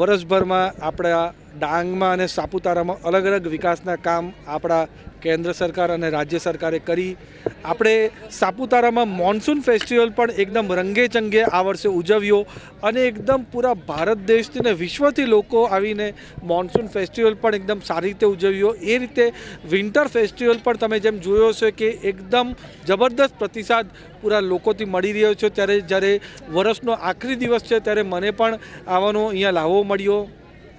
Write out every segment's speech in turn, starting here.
વર્ષભરમાં આપણા ડાંગમાં અને સાપુતારામાં અલગ અલગ વિકાસના કામ આપણા કેન્દ્ર સરકાર અને રાજ્ય સરકારે કરી આપણે સાપુતારામાં મોન્સૂન ફેસ્ટિવલ પણ એકદમ રંગે ચંગે આ વર્ષે ઉજવ્યો અને એકદમ પૂરા ભારત દેશથી ને વિશ્વથી લોકો આવીને મોન્સૂન ફેસ્ટિવલ પણ એકદમ સારી રીતે ઉજવ્યો. એ રીતે વિન્ટર ફેસ્ટિવલ પણ તમે જેમ જોયો છે કે એકદમ જબરદસ્ત પ્રતિસાદ પૂરા લોકોથી મળી રહ્યો છે. ત્યારે જ્યારે વર્ષનો આખરી દિવસ છે, ત્યારે મને પણ આવવાનો અહીંયા લાવો મળ્યો.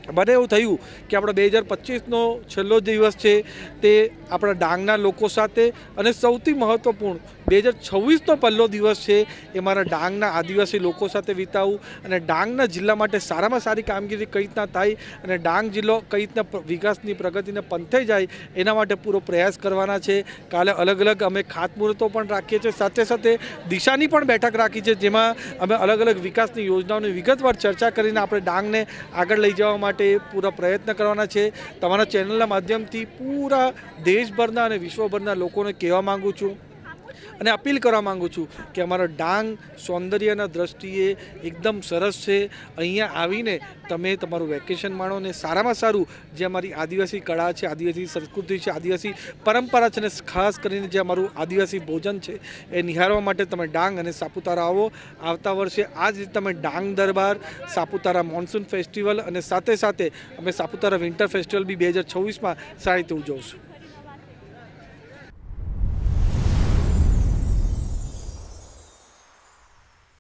મને એવું થયું કે આપણો બે હજાર પચીસનો છેલ્લો દિવસ છે તે આપણા ડાંગના લોકો સાથે અને સૌથી મહત્ત્વપૂર્ણ બે હજાર છવ્વીસનો પહેલો દિવસ છે એ મારા ડાંગના આદિવાસી લોકો સાથે વિતાવું અને ડાંગના જિલ્લા માટે સારામાં સારી કામગીરી કઈ રીતના થાય અને ડાંગ જિલ્લો કઈ રીતના વિકાસની પ્રગતિને પંથે જાય એના માટે પૂરો પ્રયાસ કરવાના છે. કાલે અલગ અલગ અમે ખાતમુહૂર્તો પણ રાખીએ છીએ. સાથે સાથે દિશાની પણ બેઠક રાખી છે જેમાં અમે અલગ અલગ વિકાસની યોજનાઓની વિગતવાર ચર્ચા કરીને આપણે ડાંગને આગળ લઈ જવા માટે પૂરા પ્રયત્ન કરવાના છે. તમારા ચેનલના માધ્યમથી પૂરા દેશભરના અને વિશ્વભરના લોકોને કહેવા માગું છું. અને અપીલ કરવા માંગુ છું કે અમારો ડાંગ સૌંદર્યના દ્રષ્ટિએ એકદમ સરસ છે. અહીંયા આવીને તમે તમારું વેકેશન માણો ને સારામાં સારું જે અમારી આદિવાસી કળા છે, આદિવાસી સંસ્કૃતિ છે, આદિવાસી પરંપરા છે ને ખાસ કરીને જે અમારું આદિવાસી ભોજન છે એ નિહાળવા માટે તમે ડાંગ અને સાપુતારા આવો. આવતા વર્ષે આ જ રીતે તમે ડાંગ દરબાર, સાપુતારા મોન્સૂન ફેસ્ટિવલ અને સાથે સાથે અમે સાપુતારા વિન્ટર ફેસ્ટિવલ બી બે હજાર છવ્વીસમાં સારી રીતે ઉજવશું.